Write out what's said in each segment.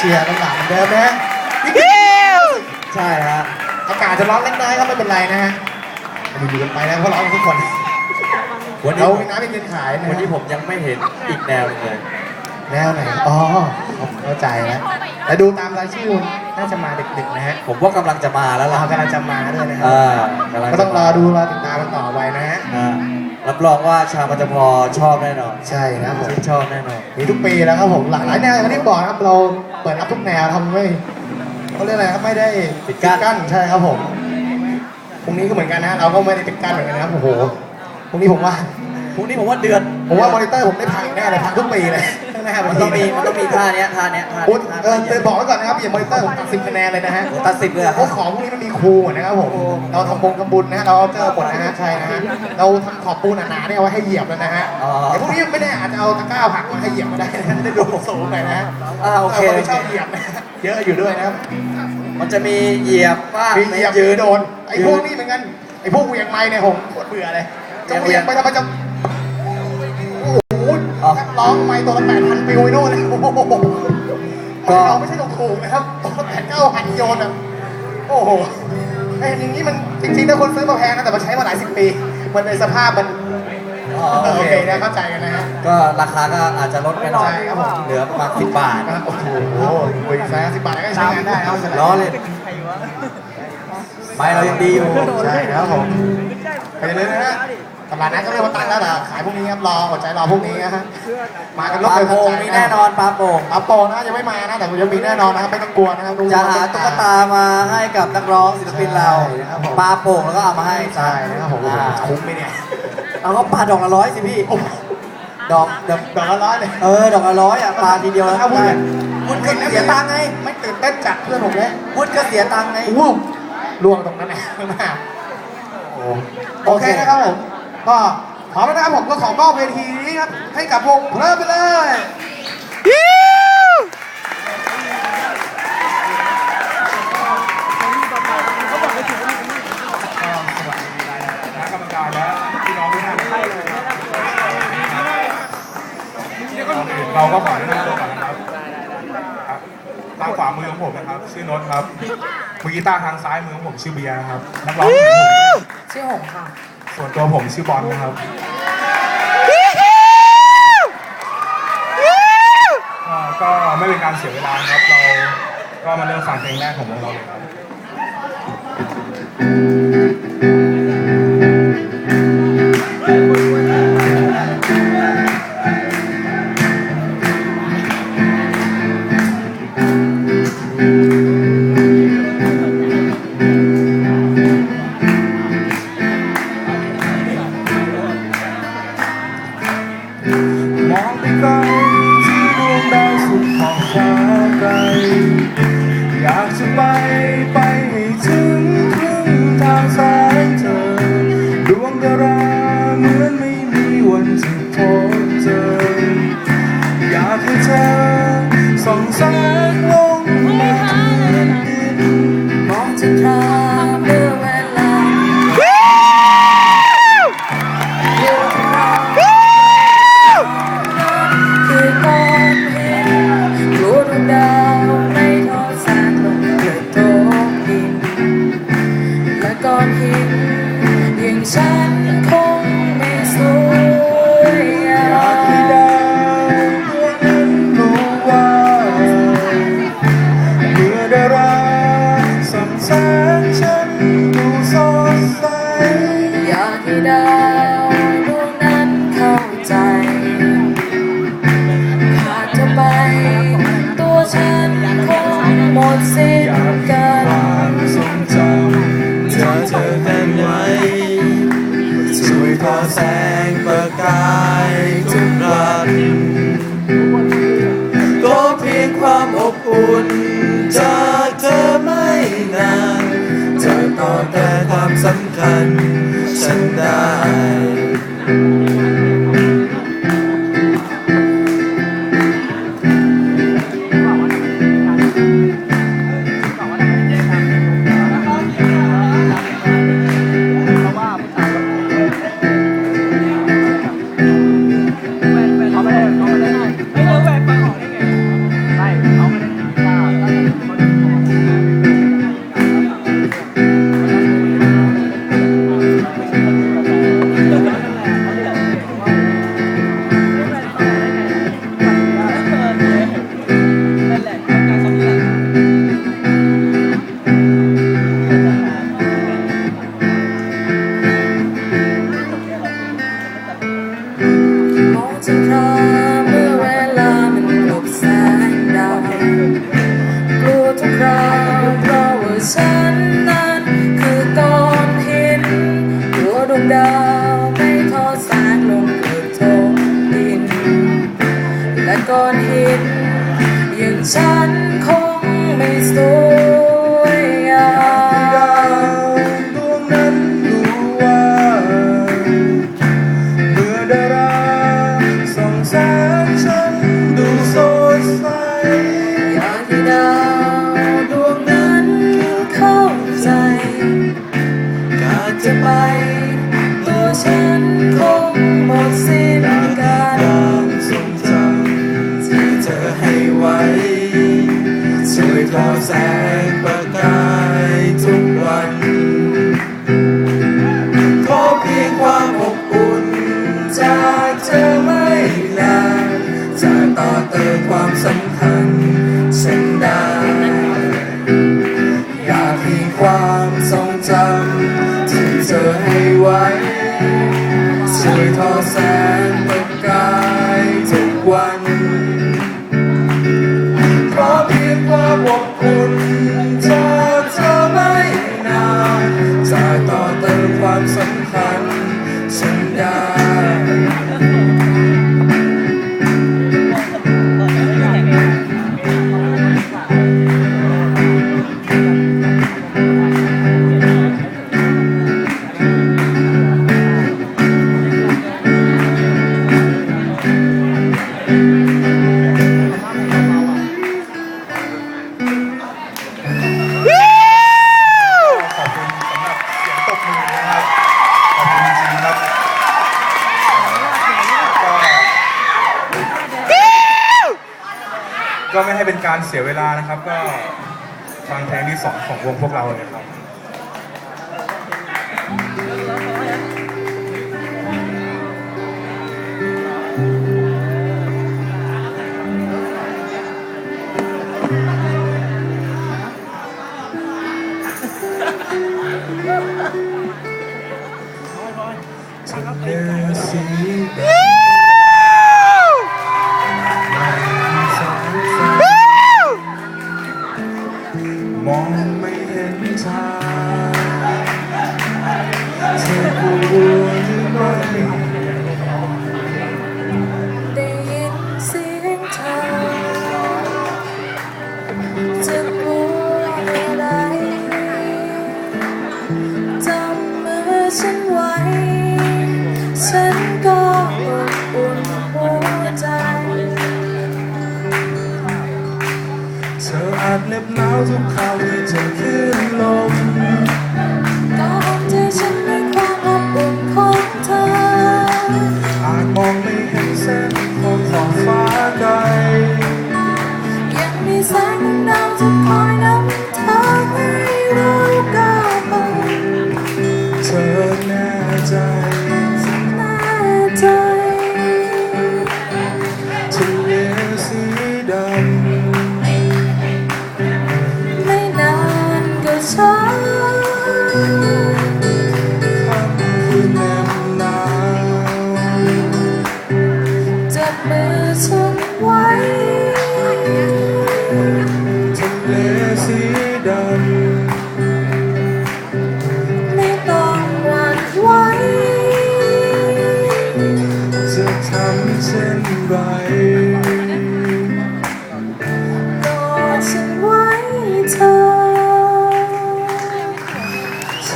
เชียร์กันหลังเหมือนเดิมนะฮะใช่ฮะอากาศจะร้อนเล็กน้อยก็ไม่เป็นไรนะฮะอยู่ๆกันไปนะเพราะร้อนกันทุกคนวันนี้เราผมมีน้ำเป็นเย็นขายนะวันนี้ฮะผมยังไม่เห็นอีกแนวหนึ่งเลยแนวไหนอ๋อผมเข้าใจแล้วแต่ดูตามรายชื่อน่าจะมาดึกๆนะฮะผมว่ากำลังจะมาแล้วล่ะเรากำลังจะมาด้วยนะครัอ่ากำลังก็ต้องรอดูรอติดตามกันต่อไปนะฮะอ่ารับรองว่าชาวมัจจพอชอบแน่นอน ใช่นะครับผมชื่นชอบแน่นอนมีทุกปีแล้วครับผมหลากหลายแนวอย่างที่บอกนะครับเรา เปิดรับทุกแนวทำไม่เขาเรียกอะไรครับไม่ได้ปิดกั้นใช่ครับผมพรุ่งนี้ก็เหมือนกันนะเราก็ไม่ได้ปิดกั้นเหมือนกันนะครับโอ้โหพรุ่งนี้ผมว่าพรุ่งนี้ผมว่าเดือดผมว่ามอนิเตอร์ผมได้พังแน่เลยพังทุกปีเลย แน่มันต้องมีมันต้องมีท่าเนี้ยท่าเนี้ยท่าอุ๊ยท่าเออเตือนบอกไว้ก่อนนะครับอย่ามอนิเตอร์ผมตัดสิบคะแนนเลยนะฮะโอ้ตัดสิบเลยเหรอเพราะของพวกนี้มันมีครูนะครับผม เราทำบงทำบุญนะฮะเราเจอผลนะฮะใช่นะฮะเราทำขอบปูนหนาๆเนี่ยเอาไว้ให้เหยียบแล้วนะฮะอ๋อ แต่พวกนี้ไม่แน่อาจจะเอาตะกร้าผักมาให้เหยียบก็ได้นะจะได้ดูสูงหน่อยนะฮะอ่าโอเคคนที่ชอบเหยียบนะเยอะอยู่ด้วยนะครับ มันจะมีเหยียบว่ามีเหยียบยืยืนนโดนไอ้พวกนี้เหมือนกันไอ้พวกเหวียงไม้เนี่ยผมโคตรเบื่อเลยจะเหวียงไปทำไมจะโอ้โหนัก ร้องไม้ตัวละแปดพันปิวไอ้โน่นเลยโอ้โหไม่เราไม่ใช่ตรงถูกนะครับตัวละแปดเก้าพันโยนอะโอ้โหไอ้อย่างนี้มันจริงๆถ้าคนซื้อมาแพงนะแต่มันใช้มาหลายสิบปี มันในสภาพมันอ๋อเออโอโอเคเคนะเข้าใจกันนะฮะ ก็ราคาก็อาจจะลดไปหน่อยใช่ครับผม เหลือประมาณสิบบาท โอ้โหคุยแสนสิบบาทก็ใช้งานได้ครับล้อเลยไม่เรายังดีอยู่ ใช่ครับผมไปเลยนะฮะ ตลาดนัดก็เรียกว่าตั้งแล้วแต่ขายพวกนี้ครับรออดใจรอพวกนี้นะฮะมากันปรถลาเลยโป่งมีแน่นอนปลาโป่งปลาโป่งนะยังไม่มานะแต่ยังมีแน่นอนนะครับไม่ต้องกลัวนะครับจะหาตุ๊กตามาให้กับนักร้องศิลปินเราใช่นะครับผม ปลาโป่งแล้วก็เอามาให้ใช่นะครับผมอ่าคุ้มไหมเนี่ยเอาก็ปลาดอกละร้อยสิพี่โอ้โหดอกดอกดอกละร้อยเลย เออดอกละร้อยอะปลาทีเดียวแล้วเอาพูดได้เลยวุ้นก็เสียตังค์ไงไม่ตื่นเต้นจัดเพื่อนผมเลยวุ้นก็เสียตังค์ไงโอ้โหล่วงตรงนั้นแหละมากโอ้โอเคนะครับผม ก็พร้อมแล้วนะครับผมก็ขอมอบเวทีนี้ครับ ให้กับวงเพลินไปเลยคณะกรรมการและพี่น้องทุกท่านเราก็ขอแนะนำตัวก่อนนะครับครับทางขวามือของผมนะครับ ชื่อโนนท์ครับมือกีตาร์ทางซ้ายมือของผมชื่อเบียร์นะครับนักร้องของผมชื่อหงค่ะ ส่วนตัวผมชื่อบอลนะครับอ่าก็ไม่เป็นการเสียเวลานะครับ เราก็มาเริ่มฟังเพลงแรกของวงเราเลยครับ ไปไกลที่ดวงดาวสุดขอบฟ้าไกลอยากจะไปไป แสงประกายทุกวันก็เพียงความอบอุ่นจากเธอไม่นานเธอต่อแต่ความสำคัญฉันได้ ก้อนหินอย่างฉันคงไม่สู ความสำคัญฉันได้ อยากมีความทรงจำที่เธอให้ไว้ช่วยทอแสงประกายทุกวันเพราะเพียงควา ก็ก็ไม่ให้เป็นการเสียเวลานะครับ ก็ฟังเพลงที่สองของวงพวกเราเลยครับทะเลสีแดง ออาจเน็บหนาวทุกคราวที่เธอขึ้นลมก็ห้องใจฉันด้วยความอบอุ่นของเธอ อาจมองไม่เห็นเส้นของขอบฟ้าไกล ยังมีแสงดาวจะคอยนำทางให้เราก้าวไปเธอแน่ใจ อ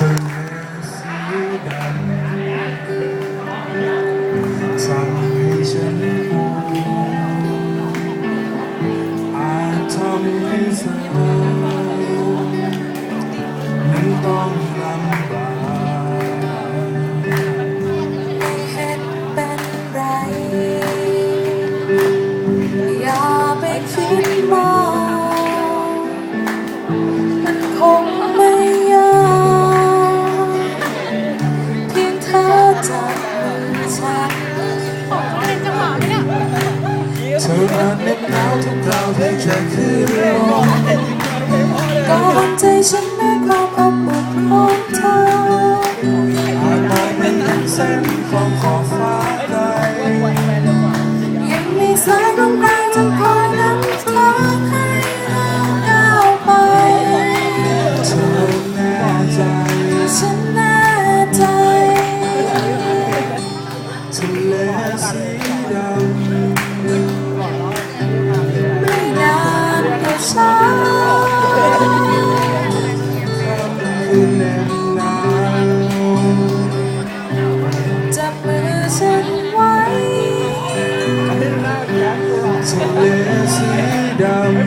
ย่าไปคิดมากมันคง หนาวทุกคราวที่เธอขึ้นลมก็หันใจฉันแม้ความอบอุ่น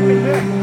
Amen.